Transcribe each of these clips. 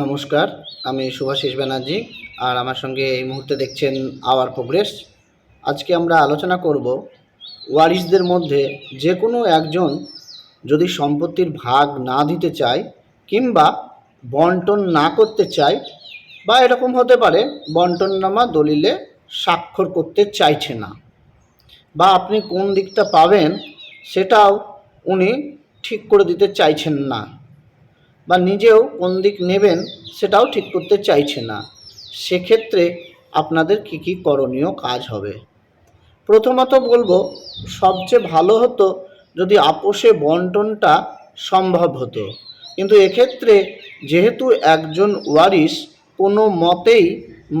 নমস্কার, আমি শুভাশিস ব্যানার্জি আর আমার সঙ্গে এই মুহূর্তে দেখছেন আওয়ার প্রোগ্রেস। আজকে আমরা আলোচনা করব ওয়ারিসদের মধ্যে যে কোনো একজন যদি সম্পত্তির ভাগ না দিতে চায় কিংবা বন্টন না করতে চায় বা এরকম হতে পারে বন্টননামা দলিলে স্বাক্ষর করতে চাইছে না বা আপনি কোন দিকটা পাবেন সেটাও উনি ঠিক করে দিতে চাইছেন না। বা নিজেও কোন দিক নেবেন সেটাও ঠিক করতে চাইছে না। সেক্ষেত্রে আপনাদের কি কি করণীয় কাজ হবে? প্রথমত বলব, সবচেয়ে ভালো হতো যদি আপোষে বন্টনটা সম্ভব হতো। কিন্তু এক্ষেত্রে যেহেতু একজন ওয়ারিশ কোনো মতেই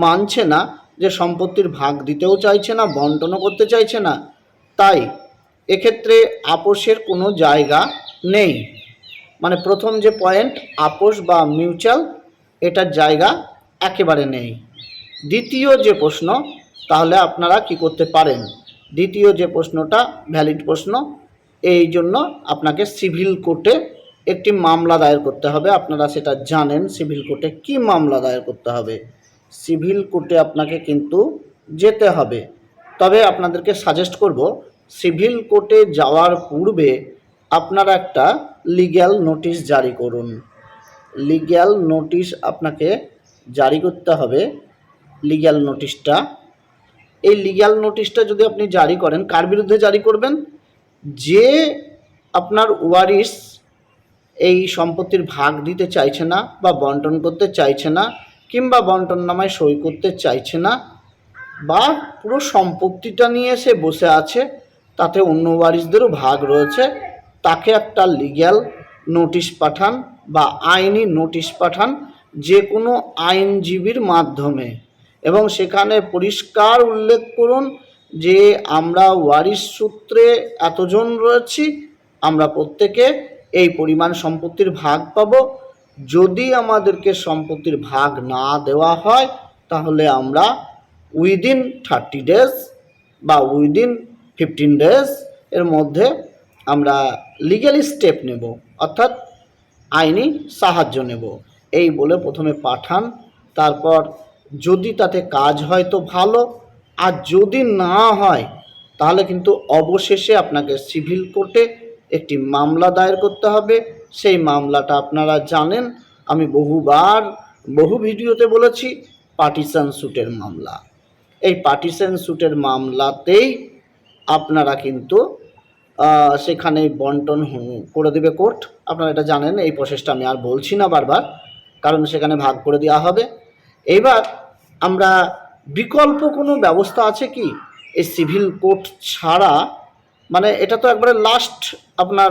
মানছে না যে সম্পত্তির ভাগ দিতেও চাইছে না, বন্টনও করতে চাইছে না, তাই এক্ষেত্রে আপোষের কোনো জায়গা নেই। মানে প্রথম যে পয়েন্ট আপোষ বা মিউচুয়াল এটার জায়গা একেবারে নেই। দ্বিতীয় যে প্রশ্ন, তাহলে আপনারা কি করতে পারেন? দ্বিতীয় যে প্রশ্নটা ভ্যালিড প্রশ্ন, এই জন্য আপনাকে সিভিল কোর্টে একটি মামলা দায়ের করতে হবে। আপনারা সেটা জানেন সিভিল কোর্টে কি মামলা দায়ের করতে হবে। সিভিল কোর্টে আপনাকে কিন্তু যেতে হবে। তবে আপনাদেরকে সাজেস্ট করব সিভিল কোর্টে যাওয়ার পূর্বে আপনারা একটা লিগ্যাল নোটিশ জারি করুন। লিগ্যাল নোটিশ আপনাকে জারি করতে হবে লিগ্যাল নোটিশটা এই লিগ্যাল নোটিশটা যদি আপনি জারি করেন, কার বিরুদ্ধে জারি করবেন? যে আপনার ওয়ারিস এই সম্পত্তির ভাগ দিতে চাইছে না বা বন্টন করতে চাইছে না, কিংবা বন্টন নামায় সই করতে চাইছে না, বা পুরো সম্পত্তিটা নিয়ে সে বসে আছে, তাতে অন্য ওয়ারিসদেরও ভাগ রয়েছে তাকে একটা লিগ্যাল নোটিশ পাঠান বা আইনি নোটিশ পাঠান যে কোনো আইনজীবীর মাধ্যমে। এবং সেখানে পরিষ্কার উল্লেখ করুন যে আমরা ওয়ারিশ সূত্রে এতজন রয়েছি, আমরা প্রত্যেকে এই পরিমাণ সম্পত্তির ভাগ পাব। যদি আমাদেরকে সম্পত্তির ভাগ না দেওয়া হয়, তাহলে আমরা উইদিন থার্টি ডেজ বা উইদিন ফিফটিন ডেজ এর মধ্যে আমরা লিগ্যালি স্টেপ নেব, অর্থাৎ আইনি সাহায্য নেব। এই বলে প্রথমে পাঠান, তারপর যদি তাতে কাজ হয় তো ভালো, আর যদি না হয়, তাহলে কিন্তু অবশেষে আপনাকে সিভিল কোর্টে একটি মামলা দায়ের করতে হবে। সেই মামলাটা আপনারা জানেন, আমি বহুবার, বহু ভিডিওতে বলেছি পার্টিশন স্যুটের মামলা। এই পার্টিশন স্যুটের মামলাতেই আপনারা কিন্তু সেখানে বন্টন করে দেবে কোর্ট। আপনারা এটা জানেন, এই প্রসেসটা আমি আর বলছি না বারবার, কারণ সেখানে ভাগ করে দেওয়া হবে। এইবার আমরা, বিকল্প কোনো ব্যবস্থা আছে কি? এই সিভিল কোর্ট ছাড়া মানে এটা তো একবারে লাস্ট আপনার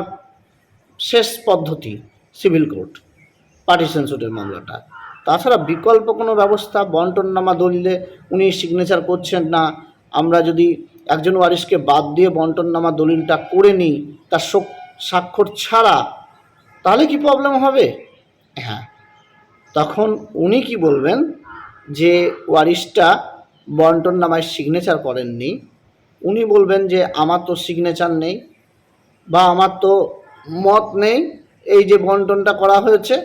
শেষ পদ্ধতি, সিভিল কোর্ট পার্টিশন সুটের মামলাটা। তাছাড়া বিকল্প কোনো ব্যবস্থা, বন্টননামা দলিলে উনি সিগনেচার করছেন না, আমরা যদি একজন ওয়ারিশকে বাদ দিয়ে বন্টননামা দলিলটা করে নিই তার স্বাক্ষর ছাড়া, তাহলে কি প্রবলেম হবে? হ্যাঁ। তখন উনি কি বলবেন? যে ওয়ারিশটা বন্টন নামায় সিগনেচার করেননি। উনি বলবেন যে, আমার তো সিগনেচার নেই বা আমার তো মত নেই এই যে বন্টনটা করা হয়েছে,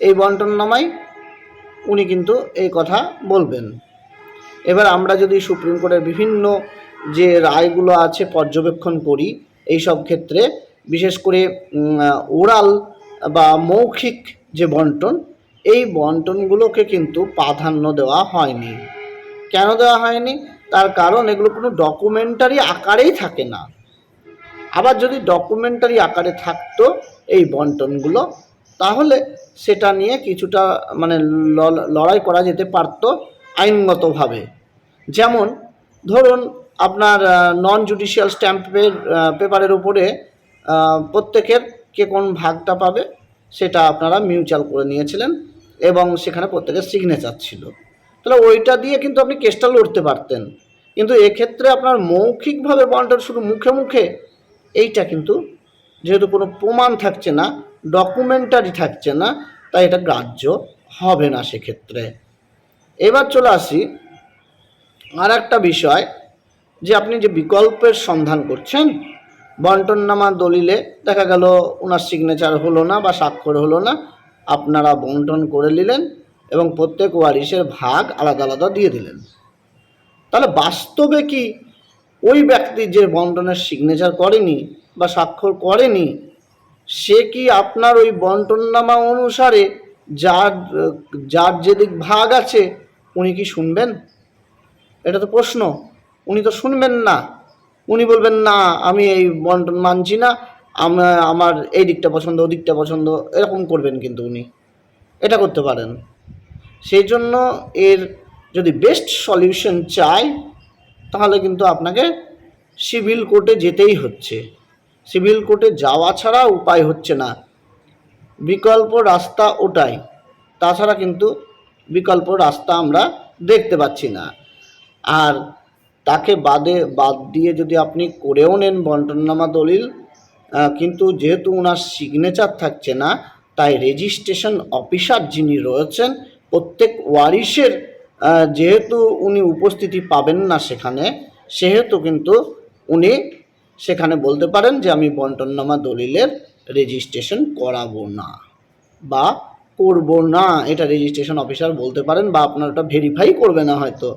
এই বন্টন নামায় উনি কিন্তু এই কথা বলবেন। এবার আমরা যদি সুপ্রিম কোর্টের বিভিন্ন যে রায়গুলো আছে পর্যবেক্ষণ করি এই সব ক্ষেত্রে, বিশেষ করে ওরাল বা মৌখিক যে বন্টন, এই বন্টনগুলোকে কিন্তু প্রাধান্য দেওয়া হয়নি। কেন দেওয়া হয়নি? তার কারণ এগুলো কোনো ডকুমেন্টারি আকারেই থাকে না। আবার যদি ডকুমেন্টারি আকারে থাকতো এই বন্টনগুলো, তাহলে সেটা নিয়ে কিছুটা মানে লড়াই করা যেতে পারতো আইনগতভাবে। যেমন, ধরুন আপনার নন জুডিশিয়াল স্ট্যাম্পের পেপারের উপরে প্রত্যেকের কে কোন ভাগটা পাবে সেটা আপনারা মিউচুয়াল করে নিয়েছিলেন এবং সেখানে প্রত্যেকের সিগনেচার ছিল। তাহলে ওইটা দিয়ে কিন্তু আপনি কেসটা লড়তে পারতেন। কিন্তু এক্ষেত্রে আপনার মৌখিকভাবে বন্টন শুধু মুখে মুখে, এইটা কিন্তু যেহেতু কোনো প্রমাণ থাকছে না ডকুমেন্টারি থাকছে না, তাই এটা গ্রাহ্য হবে না সেক্ষেত্রে। এবার চলে আসি আর একটা বিষয় যে আপনি যে বিকল্পের সন্ধান করছেন, বন্টননামা দলিলে দেখা গেল ওনার সিগনেচার হলো না বা স্বাক্ষর হলো না, আপনারা বন্টন করে নিলেন এবং প্রত্যেক ওয়ারিশের ভাগ আলাদা আলাদা দিয়ে দিলেন। তাহলে বাস্তবে কি ওই ব্যক্তি যে বন্টনের সিগনেচার করেনি বা স্বাক্ষর করেনি, সে কি আপনার ওই বন্টননামা অনুসারে যার যার যেদিক ভাগ আছে, উনি কি শুনবেন? এটা তো প্রশ্ন। উনি তো শুনবেন না। উনি বলবেন, না, আমি এই বন্টন মানছি না। আমার এই দিকটা পছন্দ ও দিকটা পছন্দ। এরকম করবেন কিন্তু উনি। এটা করতে পারেন। সেই জন্য এর যদি বেস্ট সলিউশন চাই, তাহলে কিন্তু আপনাকে সিভিল কোর্টে যেতেই হচ্ছে। সিভিল কোর্টে যাওয়া ছাড়া উপায় হচ্ছে না। বিকল্প রাস্তা ওটাই। তাছাড়া কিন্তু বিকল্প রাস্তা আমরা দেখতে পাচ্ছি না। আর তাকে বাদে, বাদ দিয়ে যদি আপনি করেও নেন বন্টননামা দলিল কিন্তু যেহেতু ওনার সিগনেচার থাকছে না, তাই রেজিস্ট্রেশন অফিসার যিনি রয়েছেন, প্রত্যেক ওয়ারিশের যেহেতু উনি উপস্থিতি পাবেন না সেখানে, সেহেতু কিন্তু উনি সেখানে বলতে পারেন যে আমি বন্টননামা দলিলের রেজিস্ট্রেশন করাবো না বা করব না। এটা রেজিস্ট্রেশন অফিসার বলতে পারেন বা আপনার ওটা ভেরিফাই করবে না হয়তো।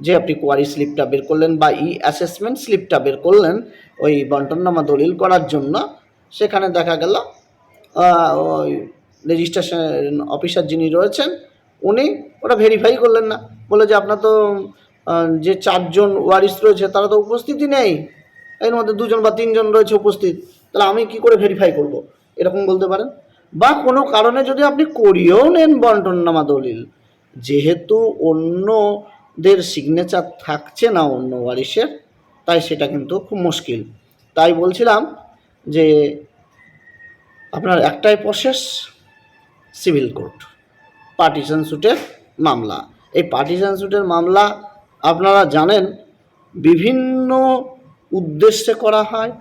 যে আপনি কোয়ারি স্লিপটা বের করলেন বা ই অ্যাসেসমেন্ট স্লিপটা বের করলেন ওই বন্টননামা দলিল করার জন্য, সেখানে দেখা গেল ওই রেজিস্ট্রেশন অফিসার যিনি রয়েছেন, উনি ওটা ভেরিফাই করলেন না। বলে যে আপনার তো যে চারজন ওয়ারিস রয়েছে তারা তো উপস্থিতি নেই। এর মধ্যে দুজন বা তিনজন রয়েছে উপস্থিত। তাহলে আমি কি করে ভেরিফাই করব? এরকম বলতে পারেন। বা কোনো কারণে যদি আপনি করিয়েও নেন বন্টননামা দলিল, যেহেতু অন্যদের সিগনেচার থাকছে না অন্য ওয়ারিশের তাই সেটা কিন্তু খুব মুশকিল। তাই বলছিলাম যে আপনার একটাই প্রসেস সিভিল কোর্ট পার্টিশন স্যুটের মামলা। এই পার্টিশন স্যুটের মামলা আপনারা জানেন বিভিন্ন উদ্দেশ্যে করা হয়,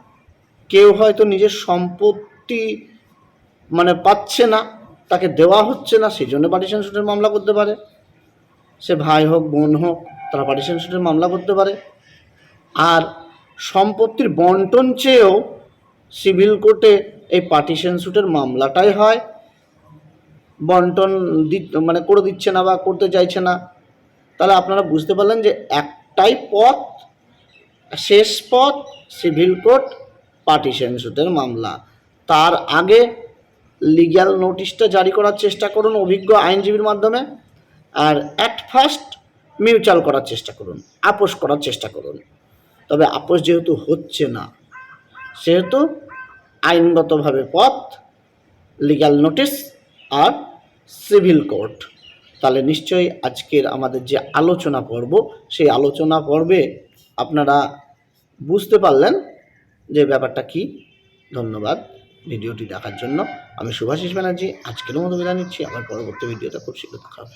কেউ হয়তো নিজের সম্পত্তি মানে পাচ্ছে না, তাকে দেওয়া হচ্ছে না, সেই জন্য পার্টিশন স্যুটের মামলা করতে পারে। সে ভাই হোক, বোন হোক, তারা পার্টিশন স্যুটের মামলা করতে পারে। আর সম্পত্তির বন্টন চেয়েও সিভিল কোর্টে এই পার্টিশন স্যুটের মামলাটাই হয়। বন্টন দি- মানে করে দিচ্ছে না বা করতে চাইছে না। তাহলে আপনারা বুঝতে পারলেন যে একটাই পথ, শেষ পথ সিভিল কোর্ট পার্টিশন স্যুটের মামলা। তার আগে লিগ্যাল নোটিশটা জারি করার চেষ্টা করুন অভিজ্ঞ আইনজীবীর মাধ্যমে। আর অ্যাট ফার্স্ট মিউচুয়াল করার চেষ্টা করুন, আপোষ করার চেষ্টা করুন। তবে আপোষ যেহেতু হচ্ছে না, সেহেতু আইনগতভাবে পথ লিগ্যাল নোটিশ আর সিভিল কোর্ট তাহলে নিশ্চয়ই আজকের আমাদের যে আলোচনা পর্ব, সেই আলোচনা পর্বে আপনারা বুঝতে পারলেন যে ব্যাপারটা কি। ধন্যবাদ ভিডিওটি দেখার জন্য। আমি সুভাষিস ব্যানার্জি, আজকের মতো বিদায় নিচ্ছি। আবার পরবর্তী ভিডিওটা খুব শীঘ্র দেখা হবে।